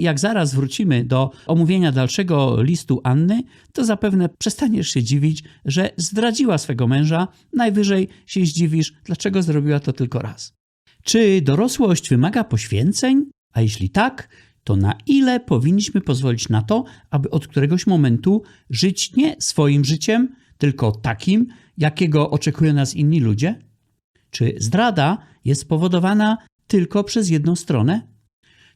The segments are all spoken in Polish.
Jak zaraz wrócimy do omówienia dalszego listu Anny, to zapewne przestaniesz się dziwić, że zdradziła swego męża, najwyżej się zdziwisz, dlaczego zrobiła to tylko raz. Czy dorosłość wymaga poświęceń? A jeśli tak, to na ile powinniśmy pozwolić na to, aby od któregoś momentu żyć nie swoim życiem, tylko takim, jakiego oczekują nas inni ludzie? Czy zdrada jest spowodowana tylko przez jedną stronę?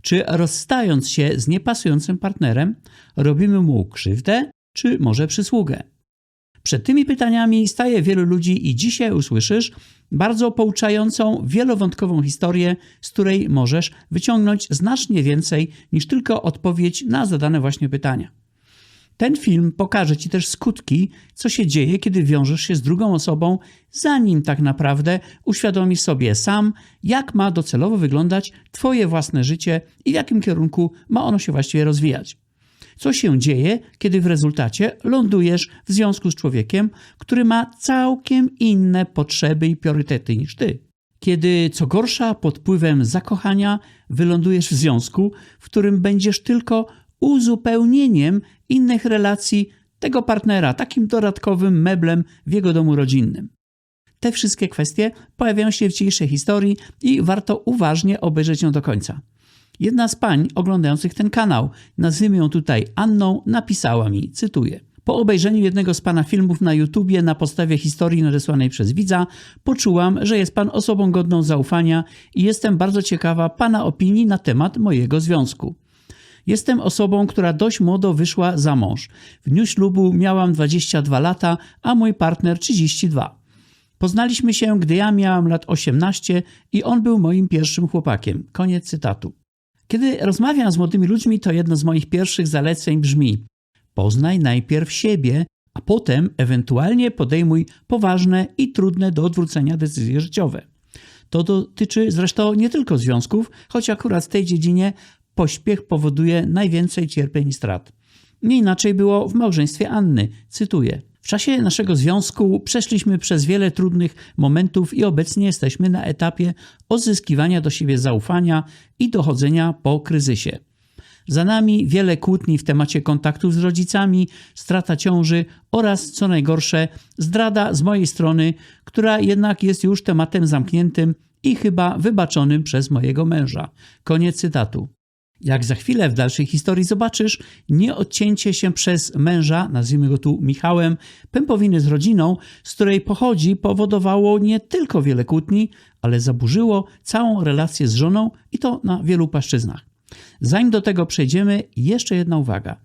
Czy rozstając się z niepasującym partnerem, robimy mu krzywdę, czy może przysługę? Przed tymi pytaniami staje wielu ludzi i dzisiaj usłyszysz bardzo pouczającą, wielowątkową historię, z której możesz wyciągnąć znacznie więcej niż tylko odpowiedź na zadane właśnie pytania. Ten film pokaże Ci też skutki, co się dzieje, kiedy wiążesz się z drugą osobą, zanim tak naprawdę uświadomisz sobie sam, jak ma docelowo wyglądać Twoje własne życie i w jakim kierunku ma ono się właściwie rozwijać. Co się dzieje, kiedy w rezultacie lądujesz w związku z człowiekiem, który ma całkiem inne potrzeby i priorytety niż Ty? Kiedy, co gorsza, pod wpływem zakochania wylądujesz w związku, w którym będziesz tylko uzupełnieniem innych relacji tego partnera, takim dodatkowym meblem w jego domu rodzinnym. Te wszystkie kwestie pojawiają się w dzisiejszej historii i warto uważnie obejrzeć ją do końca. Jedna z pań oglądających ten kanał, nazwijmy ją tutaj Anną, napisała mi, cytuję. Po obejrzeniu jednego z pana filmów na YouTubie na podstawie historii nadesłanej przez widza, poczułam, że jest pan osobą godną zaufania i jestem bardzo ciekawa pana opinii na temat mojego związku. Jestem osobą, która dość młodo wyszła za mąż. W dniu ślubu miałam 22 lata, a mój partner 32. Poznaliśmy się, gdy ja miałam lat 18 i on był moim pierwszym chłopakiem. Koniec cytatu. Kiedy rozmawiam z młodymi ludźmi, to jedno z moich pierwszych zaleceń brzmi: poznaj najpierw siebie, a potem ewentualnie podejmuj poważne i trudne do odwrócenia decyzje życiowe. To dotyczy zresztą nie tylko związków, choć akurat w tej dziedzinie pośpiech powoduje najwięcej cierpień i strat. Nie inaczej było w małżeństwie Anny. Cytuję. W czasie naszego związku przeszliśmy przez wiele trudnych momentów i obecnie jesteśmy na etapie odzyskiwania do siebie zaufania i dochodzenia po kryzysie. Za nami wiele kłótni w temacie kontaktów z rodzicami, strata ciąży oraz, co najgorsze, zdrada z mojej strony, która jednak jest już tematem zamkniętym i chyba wybaczonym przez mojego męża. Koniec cytatu. Jak za chwilę w dalszej historii zobaczysz, nieodcięcie się przez męża, nazwijmy go tu Michałem, pępowiny z rodziną, z której pochodzi, powodowało nie tylko wiele kłótni, ale zaburzyło całą relację z żoną i to na wielu płaszczyznach. Zanim do tego przejdziemy, jeszcze jedna uwaga.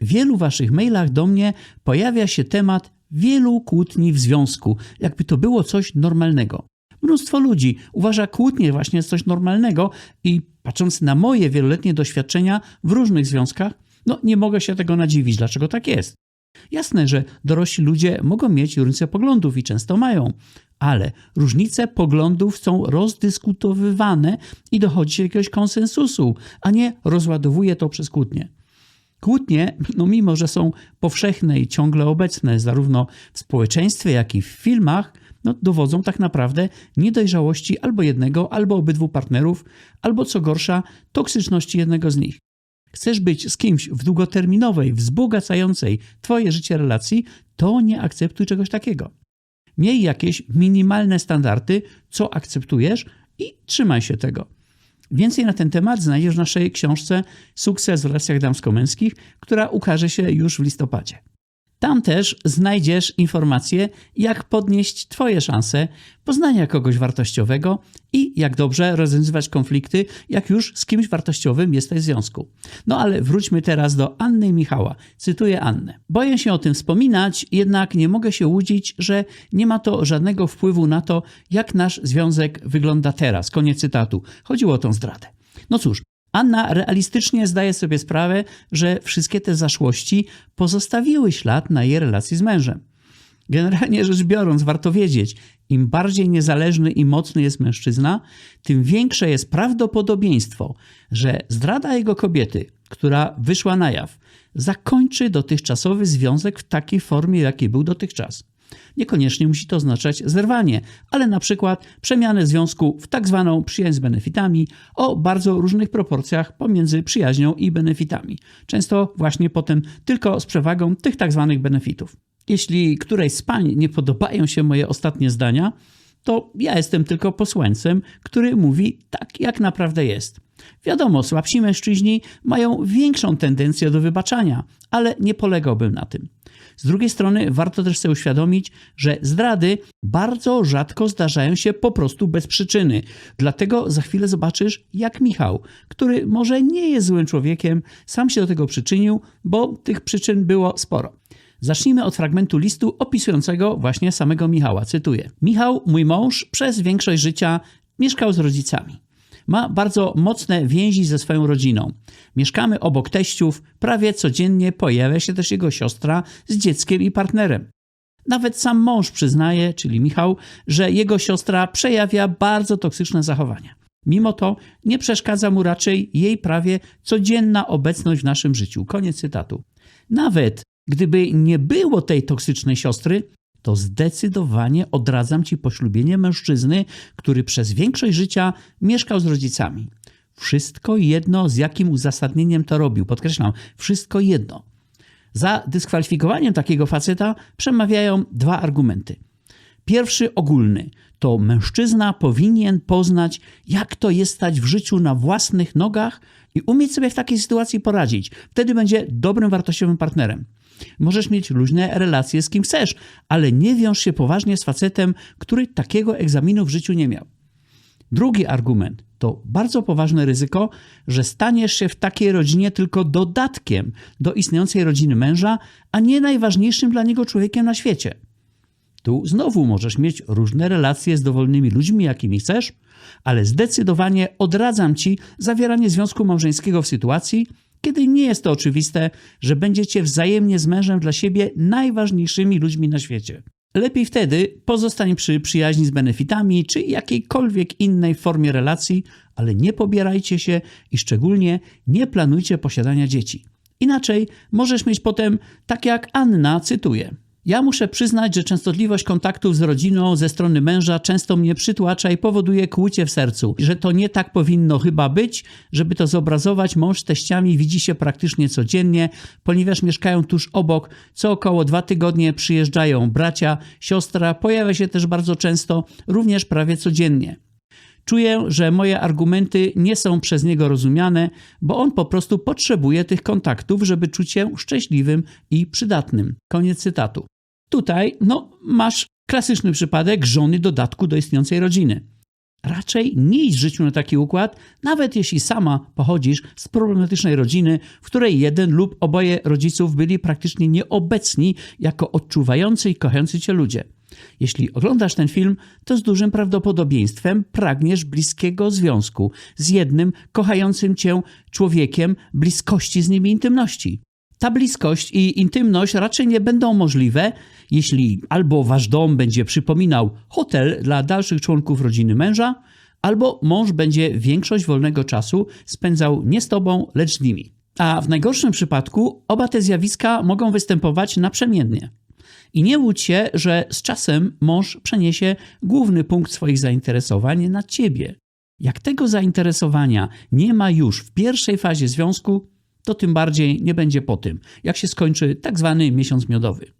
W wielu waszych mailach do mnie pojawia się temat wielu kłótni w związku, jakby to było coś normalnego. Mnóstwo ludzi uważa kłótnie właśnie za coś normalnego i patrząc na moje wieloletnie doświadczenia w różnych związkach, no nie mogę się tego nadziwić, dlaczego tak jest. Jasne, że dorośli ludzie mogą mieć różnice poglądów i często mają, ale różnice poglądów są rozdyskutowywane i dochodzi się jakiegoś konsensusu, a nie rozładowuje to przez kłótnie. Kłótnie, no mimo że są powszechne i ciągle obecne zarówno w społeczeństwie, jak i w filmach, no, dowodzą tak naprawdę niedojrzałości albo jednego, albo obydwu partnerów, albo co gorsza, toksyczności jednego z nich. Chcesz być z kimś w długoterminowej, wzbogacającej Twoje życie relacji, to nie akceptuj czegoś takiego. Miej jakieś minimalne standardy, co akceptujesz i trzymaj się tego. Więcej na ten temat znajdziesz w naszej książce Sukces w relacjach damsko-męskich, która ukaże się już w listopadzie. Tam też znajdziesz informacje, jak podnieść Twoje szanse poznania kogoś wartościowego i jak dobrze rozwiązywać konflikty, jak już z kimś wartościowym jesteś w związku. No ale wróćmy teraz do Anny i Michała. Cytuję Annę. Boję się o tym wspominać, jednak nie mogę się łudzić, że nie ma to żadnego wpływu na to, jak nasz związek wygląda teraz. Koniec cytatu. Chodziło o tą zdradę. No cóż, Anna realistycznie zdaje sobie sprawę, że wszystkie te zaszłości pozostawiły ślad na jej relacji z mężem. Generalnie rzecz biorąc, warto wiedzieć, im bardziej niezależny i mocny jest mężczyzna, tym większe jest prawdopodobieństwo, że zdrada jego kobiety, która wyszła na jaw, zakończy dotychczasowy związek w takiej formie, jaki był dotychczas. Niekoniecznie musi to oznaczać zerwanie, ale na przykład przemianę związku w tak zwaną przyjaźń z benefitami o bardzo różnych proporcjach pomiędzy przyjaźnią i benefitami. Często właśnie potem tylko z przewagą tych tak zwanych benefitów. Jeśli którejś z pań nie podobają się moje ostatnie zdania, to ja jestem tylko posłańcem, który mówi tak, jak naprawdę jest. Wiadomo, słabsi mężczyźni mają większą tendencję do wybaczania, ale nie polegałbym na tym. Z drugiej strony warto też sobie uświadomić, że zdrady bardzo rzadko zdarzają się po prostu bez przyczyny. Dlatego za chwilę zobaczysz, jak Michał, który może nie jest złym człowiekiem, sam się do tego przyczynił, bo tych przyczyn było sporo. Zacznijmy od fragmentu listu opisującego właśnie samego Michała. Cytuję: Michał, mój mąż, przez większość życia mieszkał z rodzicami. Ma bardzo mocne więzi ze swoją rodziną. Mieszkamy obok teściów, prawie codziennie pojawia się też jego siostra z dzieckiem i partnerem. Nawet sam mąż przyznaje, czyli Michał, że jego siostra przejawia bardzo toksyczne zachowania. Mimo to nie przeszkadza mu raczej jej prawie codzienna obecność w naszym życiu. Koniec cytatu. Nawet gdyby nie było tej toksycznej siostry, to zdecydowanie odradzam ci poślubienie mężczyzny, który przez większość życia mieszkał z rodzicami. Wszystko jedno, z jakim uzasadnieniem to robił. Podkreślam, wszystko jedno. Za dyskwalifikowaniem takiego faceta przemawiają dwa argumenty. Pierwszy ogólny to mężczyzna powinien poznać, jak to jest stać w życiu na własnych nogach i umieć sobie w takiej sytuacji poradzić. Wtedy będzie dobrym, wartościowym partnerem. Możesz mieć luźne relacje z kim chcesz, ale nie wiąż się poważnie z facetem, który takiego egzaminu w życiu nie miał. Drugi argument to bardzo poważne ryzyko, że staniesz się w takiej rodzinie tylko dodatkiem do istniejącej rodziny męża, a nie najważniejszym dla niego człowiekiem na świecie. Tu znowu możesz mieć różne relacje z dowolnymi ludźmi, jakimi chcesz, ale zdecydowanie odradzam ci zawieranie związku małżeńskiego w sytuacji, kiedy nie jest to oczywiste, że będziecie wzajemnie z mężem dla siebie najważniejszymi ludźmi na świecie. Lepiej wtedy pozostań przy przyjaźni z benefitami czy jakiejkolwiek innej formie relacji, ale nie pobierajcie się i szczególnie nie planujcie posiadania dzieci. Inaczej możesz mieć potem tak jak Anna, cytuję. Ja muszę przyznać, że częstotliwość kontaktów z rodziną ze strony męża często mnie przytłacza i powoduje kłucie w sercu, że to nie tak powinno chyba być, żeby to zobrazować. Mąż z teściami widzi się praktycznie codziennie, ponieważ mieszkają tuż obok. Co około dwa tygodnie przyjeżdżają bracia, siostra, pojawia się też bardzo często, również prawie codziennie. Czuję, że moje argumenty nie są przez niego rozumiane, bo on po prostu potrzebuje tych kontaktów, żeby czuć się szczęśliwym i przydatnym. Koniec cytatu. Tutaj, no, masz klasyczny przypadek żony dodatku do istniejącej rodziny. Raczej nie idź w życiu na taki układ, nawet jeśli sama pochodzisz z problematycznej rodziny, w której jeden lub oboje rodziców byli praktycznie nieobecni jako odczuwający i kochający cię ludzie. Jeśli oglądasz ten film, to z dużym prawdopodobieństwem pragniesz bliskiego związku z jednym kochającym cię człowiekiem, bliskości z nim i intymności. Ta bliskość i intymność raczej nie będą możliwe, jeśli albo wasz dom będzie przypominał hotel dla dalszych członków rodziny męża, albo mąż będzie większość wolnego czasu spędzał nie z tobą, lecz z nimi. A w najgorszym przypadku oba te zjawiska mogą występować naprzemiennie. I nie łudź się, że z czasem mąż przeniesie główny punkt swoich zainteresowań na ciebie. Jak tego zainteresowania nie ma już w pierwszej fazie związku, to tym bardziej nie będzie po tym, jak się skończy tak zwany miesiąc miodowy.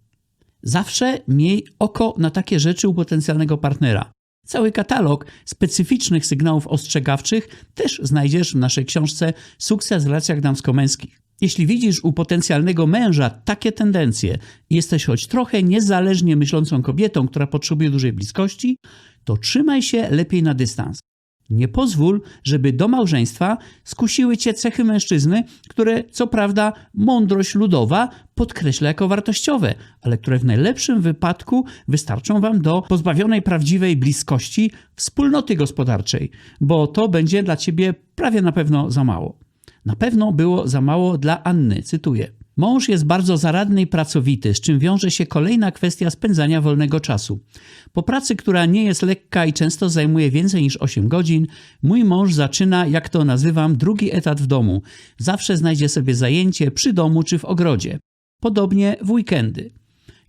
Zawsze miej oko na takie rzeczy u potencjalnego partnera. Cały katalog specyficznych sygnałów ostrzegawczych też znajdziesz w naszej książce Sukces w relacjach damsko-męskich. Jeśli widzisz u potencjalnego męża takie tendencje i jesteś choć trochę niezależnie myślącą kobietą, która potrzebuje dużej bliskości, to trzymaj się lepiej na dystans. Nie pozwól, żeby do małżeństwa skusiły cię cechy mężczyzny, które co prawda mądrość ludowa podkreśla jako wartościowe, ale które w najlepszym wypadku wystarczą wam do pozbawionej prawdziwej bliskości wspólnoty gospodarczej, bo to będzie dla ciebie prawie na pewno za mało. Na pewno było za mało dla Anny, cytuję. Mąż jest bardzo zaradny i pracowity, z czym wiąże się kolejna kwestia spędzania wolnego czasu. Po pracy, która nie jest lekka i często zajmuje więcej niż 8 godzin, mój mąż zaczyna, jak to nazywam, drugi etat w domu. Zawsze znajdzie sobie zajęcie przy domu czy w ogrodzie. Podobnie w weekendy.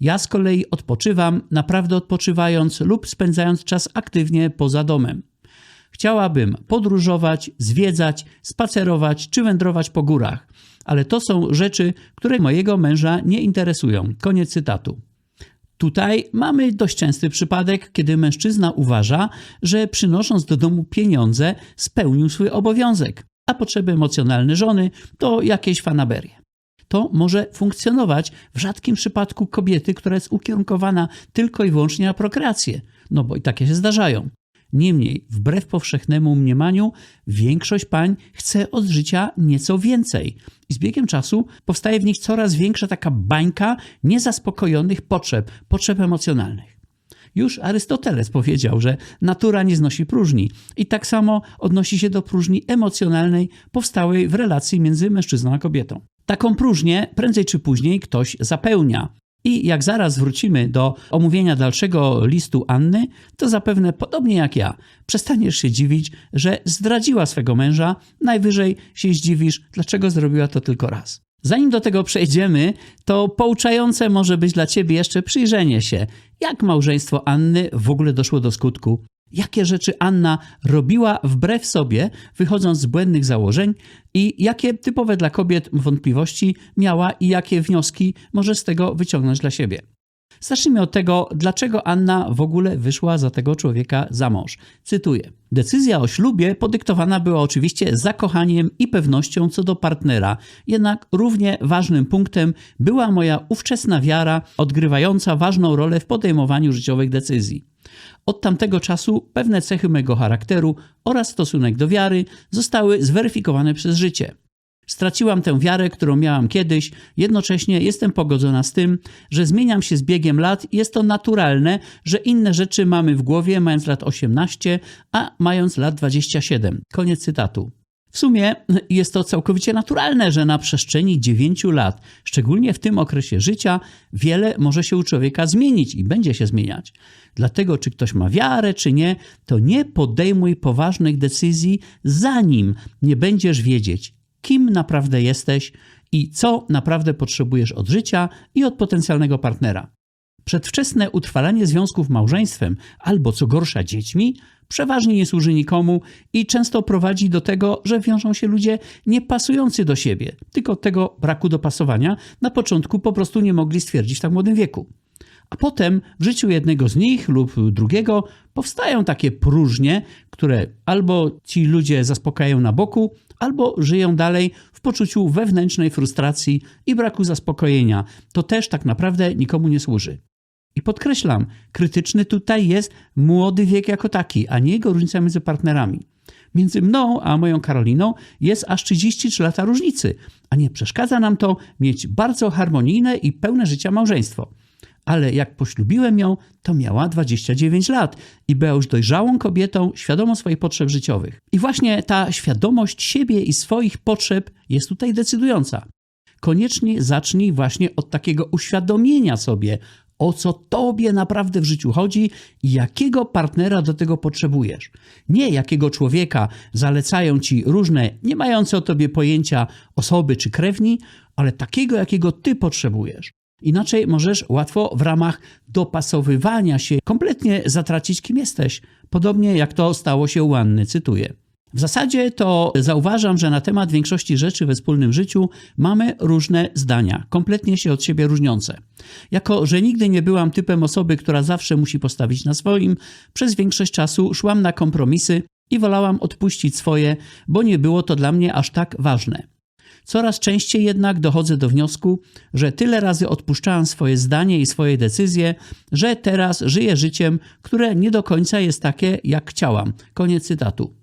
Ja z kolei odpoczywam, naprawdę odpoczywając lub spędzając czas aktywnie poza domem. Chciałabym podróżować, zwiedzać, spacerować czy wędrować po górach, ale to są rzeczy, które mojego męża nie interesują. Koniec cytatu. Tutaj mamy dość częsty przypadek, kiedy mężczyzna uważa, że przynosząc do domu pieniądze spełnił swój obowiązek, a potrzeby emocjonalne żony to jakieś fanaberie. To może funkcjonować w rzadkim przypadku kobiety, która jest ukierunkowana tylko i wyłącznie na prokreację, no bo i takie się zdarzają. Niemniej, wbrew powszechnemu mniemaniu, większość pań chce od życia nieco więcej. I z biegiem czasu powstaje w nich coraz większa taka bańka niezaspokojonych potrzeb, potrzeb emocjonalnych. Już Arystoteles powiedział, że natura nie znosi próżni i tak samo odnosi się do próżni emocjonalnej powstałej w relacji między mężczyzną a kobietą. Taką próżnię prędzej czy później ktoś zapełnia. I jak zaraz wrócimy do omówienia dalszego listu Anny, to zapewne podobnie jak ja, przestaniesz się dziwić, że zdradziła swego męża, najwyżej się zdziwisz, dlaczego zrobiła to tylko raz. Zanim do tego przejdziemy, to pouczające może być dla ciebie jeszcze przyjrzenie się, jak małżeństwo Anny w ogóle doszło do skutku, jakie rzeczy Anna robiła wbrew sobie, wychodząc z błędnych założeń i jakie typowe dla kobiet wątpliwości miała i jakie wnioski może z tego wyciągnąć dla siebie. Zacznijmy od tego, dlaczego Anna w ogóle wyszła za tego człowieka za mąż. Cytuję. Decyzja o ślubie podyktowana była oczywiście zakochaniem i pewnością co do partnera, jednak równie ważnym punktem była moja ówczesna wiara, odgrywająca ważną rolę w podejmowaniu życiowych decyzji. Od tamtego czasu pewne cechy mego charakteru oraz stosunek do wiary zostały zweryfikowane przez życie. Straciłam tę wiarę, którą miałam kiedyś, jednocześnie jestem pogodzona z tym, że zmieniam się z biegiem lat jest to naturalne, że inne rzeczy mamy w głowie mając lat 18, a mając lat 27. Koniec cytatu. W sumie jest to całkowicie naturalne, że na przestrzeni 9 lat, szczególnie w tym okresie życia, wiele może się u człowieka zmienić i będzie się zmieniać. Dlatego, czy ktoś ma wiarę, czy nie, to nie podejmuj poważnych decyzji, zanim nie będziesz wiedzieć, kim naprawdę jesteś i co naprawdę potrzebujesz od życia i od potencjalnego partnera. Przedwczesne utrwalanie związków małżeństwem albo co gorsza dziećmi przeważnie nie służy nikomu i często prowadzi do tego, że wiążą się ludzie niepasujący do siebie, tylko tego braku dopasowania na początku po prostu nie mogli stwierdzić w tak młodym wieku. A potem w życiu jednego z nich lub drugiego powstają takie próżnie, które albo ci ludzie zaspokajają na boku, albo żyją dalej w poczuciu wewnętrznej frustracji i braku zaspokojenia. To też tak naprawdę nikomu nie służy. I podkreślam, krytyczny tutaj jest młody wiek jako taki, a nie jego różnica między partnerami. Między mną a moją Karoliną jest aż 33 lata różnicy, a nie przeszkadza nam to mieć bardzo harmonijne i pełne życia małżeństwo. Ale jak poślubiłem ją, to miała 29 lat i była już dojrzałą kobietą, świadomą swoich potrzeb życiowych. I właśnie ta świadomość siebie i swoich potrzeb jest tutaj decydująca. Koniecznie zacznij właśnie od takiego uświadomienia sobie, o co tobie naprawdę w życiu chodzi i jakiego partnera do tego potrzebujesz. Nie jakiego człowieka zalecają ci różne, nie mające o tobie pojęcia osoby czy krewni, ale takiego, jakiego ty potrzebujesz. Inaczej możesz łatwo w ramach dopasowywania się kompletnie zatracić, kim jesteś. Podobnie jak to stało się u Anny, cytuję. W zasadzie to zauważam, że na temat większości rzeczy we wspólnym życiu mamy różne zdania, kompletnie się od siebie różniące. Jako, że nigdy nie byłam typem osoby, która zawsze musi postawić na swoim, przez większość czasu szłam na kompromisy i wolałam odpuścić swoje, bo nie było to dla mnie aż tak ważne. Coraz częściej jednak dochodzę do wniosku, że tyle razy odpuszczałam swoje zdanie i swoje decyzje, że teraz żyję życiem, które nie do końca jest takie, jak chciałam. Koniec cytatu.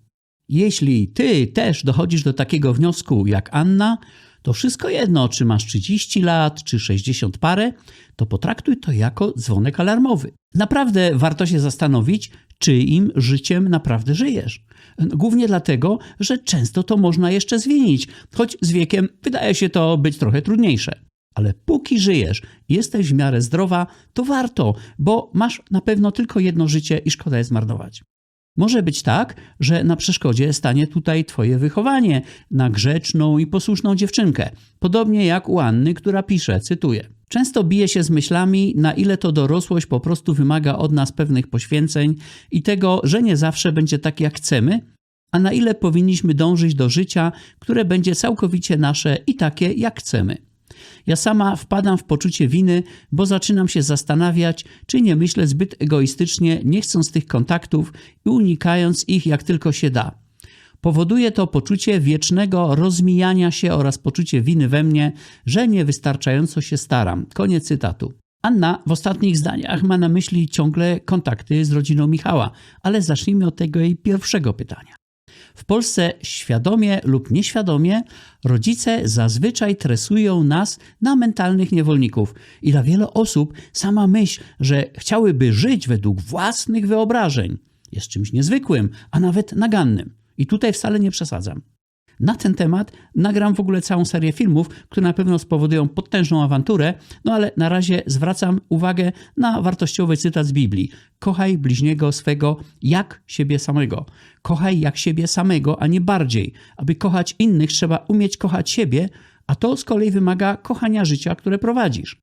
Jeśli ty też dochodzisz do takiego wniosku jak Anna, to wszystko jedno, czy masz 30 lat, czy 60 parę, to potraktuj to jako dzwonek alarmowy. Naprawdę warto się zastanowić, czyim życiem naprawdę żyjesz. Głównie dlatego, że często to można jeszcze zmienić, choć z wiekiem wydaje się to być trochę trudniejsze. Ale póki żyjesz, jesteś w miarę zdrowa, to warto, bo masz na pewno tylko jedno życie i szkoda je zmarnować. Może być tak, że na przeszkodzie stanie tutaj Twoje wychowanie na grzeczną i posłuszną dziewczynkę. Podobnie jak u Anny, która pisze, cytuję. Często bije się z myślami, na ile to dorosłość po prostu wymaga od nas pewnych poświęceń i tego, że nie zawsze będzie tak jak chcemy, a na ile powinniśmy dążyć do życia, które będzie całkowicie nasze i takie jak chcemy. Ja sama wpadam w poczucie winy, bo zaczynam się zastanawiać, czy nie myślę zbyt egoistycznie, nie chcąc tych kontaktów i unikając ich jak tylko się da. Powoduje to poczucie wiecznego rozmijania się oraz poczucie winy we mnie, że niewystarczająco się staram. Koniec cytatu. Anna w ostatnich zdaniach ma na myśli ciągle kontakty z rodziną Michała, ale zacznijmy od tego jej pierwszego pytania. W Polsce świadomie lub nieświadomie rodzice zazwyczaj tresują nas na mentalnych niewolników i dla wielu osób sama myśl, że chciałyby żyć według własnych wyobrażeń jest czymś niezwykłym, a nawet nagannym. I tutaj wcale nie przesadzam. Na ten temat nagram w ogóle całą serię filmów, które na pewno spowodują potężną awanturę, no ale na razie zwracam uwagę na wartościowy cytat z Biblii. Kochaj bliźniego swego jak siebie samego. Kochaj jak siebie samego, a nie bardziej. Aby kochać innych, trzeba umieć kochać siebie, a to z kolei wymaga kochania życia, które prowadzisz.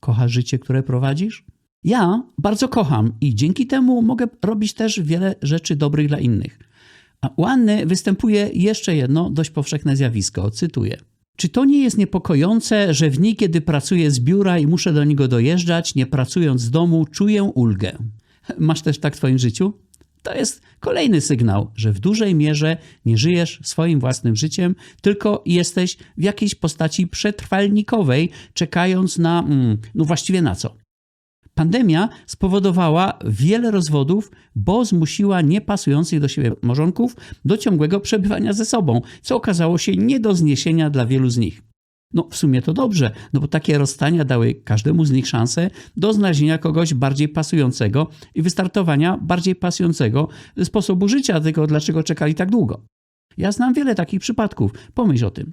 Kochasz życie, które prowadzisz? Ja bardzo kocham i dzięki temu mogę robić też wiele rzeczy dobrych dla innych. A u Anny występuje jeszcze jedno dość powszechne zjawisko. Cytuję. Czy to nie jest niepokojące, że w dni, kiedy pracuję z biura i muszę do niego dojeżdżać, nie pracując z domu, czuję ulgę? Masz też tak w Twoim życiu? To jest kolejny sygnał, że w dużej mierze nie żyjesz swoim własnym życiem, tylko jesteś w jakiejś postaci przetrwalnikowej, czekając na, mm, no właściwie na co? Pandemia spowodowała wiele rozwodów, bo zmusiła niepasujących do siebie małżonków do ciągłego przebywania ze sobą, co okazało się nie do zniesienia dla wielu z nich. No, w sumie to dobrze, no bo takie rozstania dały każdemu z nich szansę do znalezienia kogoś bardziej pasującego i wystartowania bardziej pasującego sposobu życia, tego dlaczego czekali tak długo. Ja znam wiele takich przypadków, pomyśl o tym.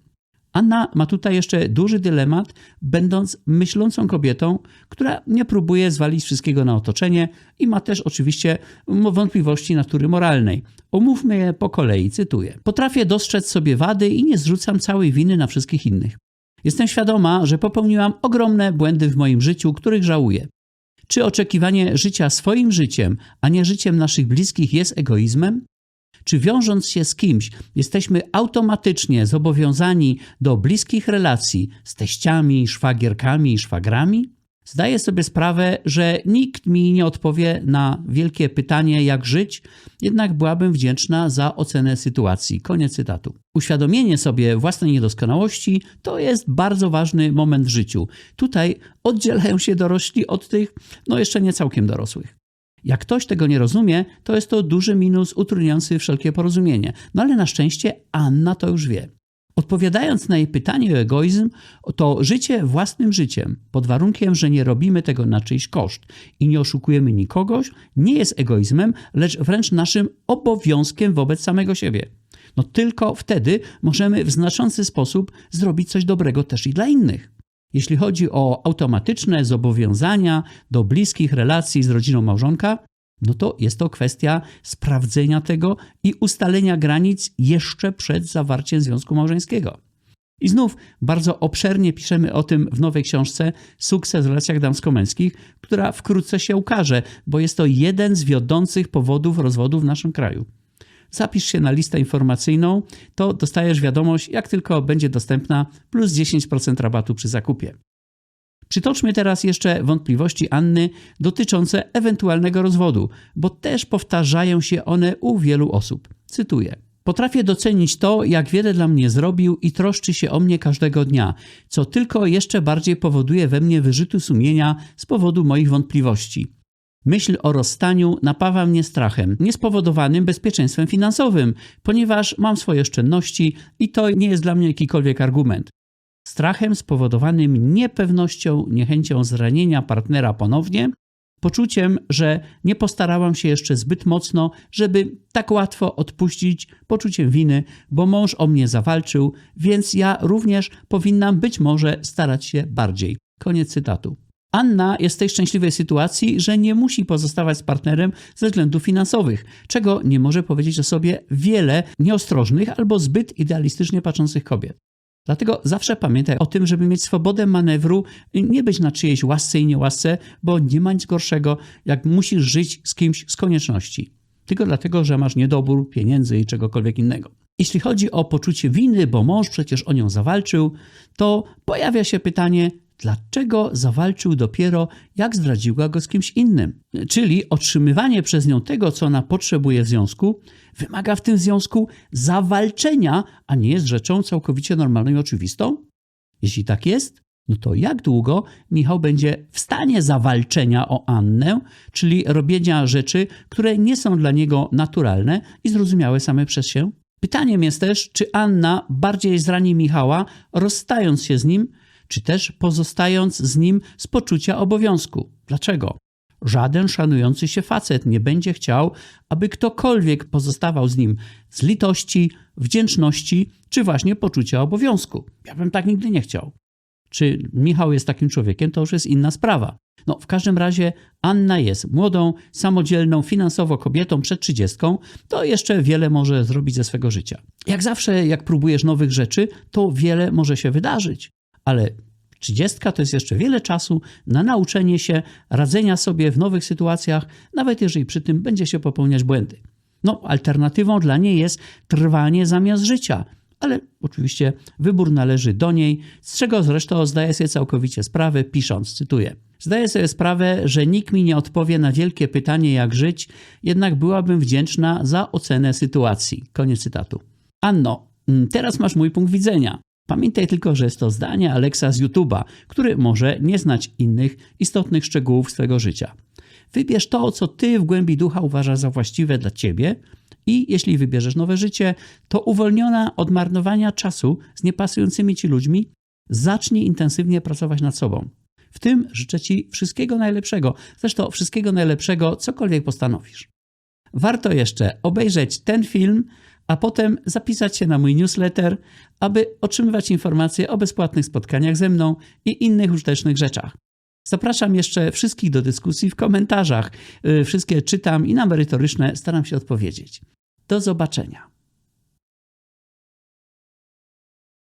Anna ma tutaj jeszcze duży dylemat, będąc myślącą kobietą, która nie próbuje zwalić wszystkiego na otoczenie i ma też oczywiście wątpliwości natury moralnej. Omówmy je po kolei, cytuję. Potrafię dostrzec sobie wady i nie zrzucam całej winy na wszystkich innych. Jestem świadoma, że popełniłam ogromne błędy w moim życiu, których żałuję. Czy oczekiwanie życia swoim życiem, a nie życiem naszych bliskich jest egoizmem? Czy wiążąc się z kimś, jesteśmy automatycznie zobowiązani do bliskich relacji z teściami, szwagierkami i szwagrami? Zdaję sobie sprawę, że nikt mi nie odpowie na wielkie pytanie, jak żyć, jednak byłabym wdzięczna za ocenę sytuacji. Koniec cytatu. Uświadomienie sobie własnej niedoskonałości to jest bardzo ważny moment w życiu. Tutaj oddzielają się dorośli od tych, no jeszcze nie całkiem dorosłych. Jak ktoś tego nie rozumie, to jest to duży minus utrudniający wszelkie porozumienie. No ale na szczęście Anna to już wie. Odpowiadając na jej pytanie o egoizm, to życie własnym życiem, pod warunkiem, że nie robimy tego na czyjś koszt i nie oszukujemy nikogoś, nie jest egoizmem, lecz wręcz naszym obowiązkiem wobec samego siebie. No tylko wtedy możemy w znaczący sposób zrobić coś dobrego też i dla innych. Jeśli chodzi o automatyczne zobowiązania do bliskich relacji z rodziną małżonka, no to jest to kwestia sprawdzenia tego i ustalenia granic jeszcze przed zawarciem związku małżeńskiego. I znów bardzo obszernie piszemy o tym w nowej książce Sukces w relacjach damsko-męskich, która wkrótce się ukaże, bo jest to jeden z wiodących powodów rozwodu w naszym kraju. Zapisz się na listę informacyjną, to dostajesz wiadomość, jak tylko będzie dostępna, plus 10% rabatu przy zakupie. Przytoczmy teraz jeszcze wątpliwości Anny dotyczące ewentualnego rozwodu, bo też powtarzają się one u wielu osób. Cytuję. Potrafię docenić to, jak wiele dla mnie zrobił i troszczy się o mnie każdego dnia, co tylko jeszcze bardziej powoduje we mnie wyrzuty sumienia z powodu moich wątpliwości. Myśl o rozstaniu napawa mnie strachem, niespowodowanym bezpieczeństwem finansowym, ponieważ mam swoje oszczędności i to nie jest dla mnie jakikolwiek argument. Strachem spowodowanym niepewnością, niechęcią zranienia partnera ponownie, poczuciem, że nie postarałam się jeszcze zbyt mocno, żeby tak łatwo odpuścić, poczuciem winy, bo mąż o mnie zawalczył, więc ja również powinnam być może starać się bardziej. Koniec cytatu. Anna jest w tej szczęśliwej sytuacji, że nie musi pozostawać z partnerem ze względów finansowych, czego nie może powiedzieć o sobie wiele nieostrożnych albo zbyt idealistycznie patrzących kobiet. Dlatego zawsze pamiętaj o tym, żeby mieć swobodę manewru, nie być na czyjejś łasce i niełasce, bo nie ma nic gorszego, jak musisz żyć z kimś z konieczności. Tylko dlatego, że masz niedobór pieniędzy i czegokolwiek innego. Jeśli chodzi o poczucie winy, bo mąż przecież o nią zawalczył, to pojawia się pytanie, dlaczego zawalczył dopiero jak zdradziła go z kimś innym. Czyli otrzymywanie przez nią tego, co ona potrzebuje w związku, wymaga w tym związku zawalczenia, a nie jest rzeczą całkowicie normalną i oczywistą? Jeśli tak jest, no to jak długo Michał będzie w stanie zawalczenia o Annę, czyli robienia rzeczy, które nie są dla niego naturalne i zrozumiałe same przez się? Pytaniem jest też, czy Anna bardziej zrani Michała, rozstając się z nim, czy też pozostając z nim z poczucia obowiązku. Dlaczego? Żaden szanujący się facet nie będzie chciał, aby ktokolwiek pozostawał z nim z litości, wdzięczności czy właśnie poczucia obowiązku. Ja bym tak nigdy nie chciał. Czy Michał jest takim człowiekiem, to już jest inna sprawa. No, w każdym razie Anna jest młodą, samodzielną, finansowo kobietą przed trzydziestką, to jeszcze wiele może zrobić ze swego życia. Jak zawsze, jak próbujesz nowych rzeczy, to wiele może się wydarzyć, ale trzydziestka to jest jeszcze wiele czasu na nauczenie się, radzenia sobie w nowych sytuacjach, nawet jeżeli przy tym będzie się popełniać błędy. No, alternatywą dla niej jest trwanie zamiast życia, ale oczywiście wybór należy do niej, z czego zresztą zdaje sobie całkowicie sprawę, pisząc, cytuję. Zdaję sobie sprawę, że nikt mi nie odpowie na wielkie pytanie, jak żyć, jednak byłabym wdzięczna za ocenę sytuacji. Koniec cytatu. Anno, mm, teraz masz mój punkt widzenia. Pamiętaj tylko, że jest to zdanie Alexa z YouTube'a, który może nie znać innych istotnych szczegółów swego życia. Wybierz to, co ty w głębi ducha uważasz za właściwe dla ciebie i jeśli wybierzesz nowe życie, to uwolniona od marnowania czasu z niepasującymi ci ludźmi, zacznij intensywnie pracować nad sobą. W tym życzę Ci wszystkiego najlepszego, zresztą wszystkiego najlepszego, cokolwiek postanowisz. Warto jeszcze obejrzeć ten film, a potem zapisać się na mój newsletter, aby otrzymywać informacje o bezpłatnych spotkaniach ze mną i innych użytecznych rzeczach. Zapraszam jeszcze wszystkich do dyskusji w komentarzach. Wszystkie czytam i na merytoryczne staram się odpowiedzieć. Do zobaczenia.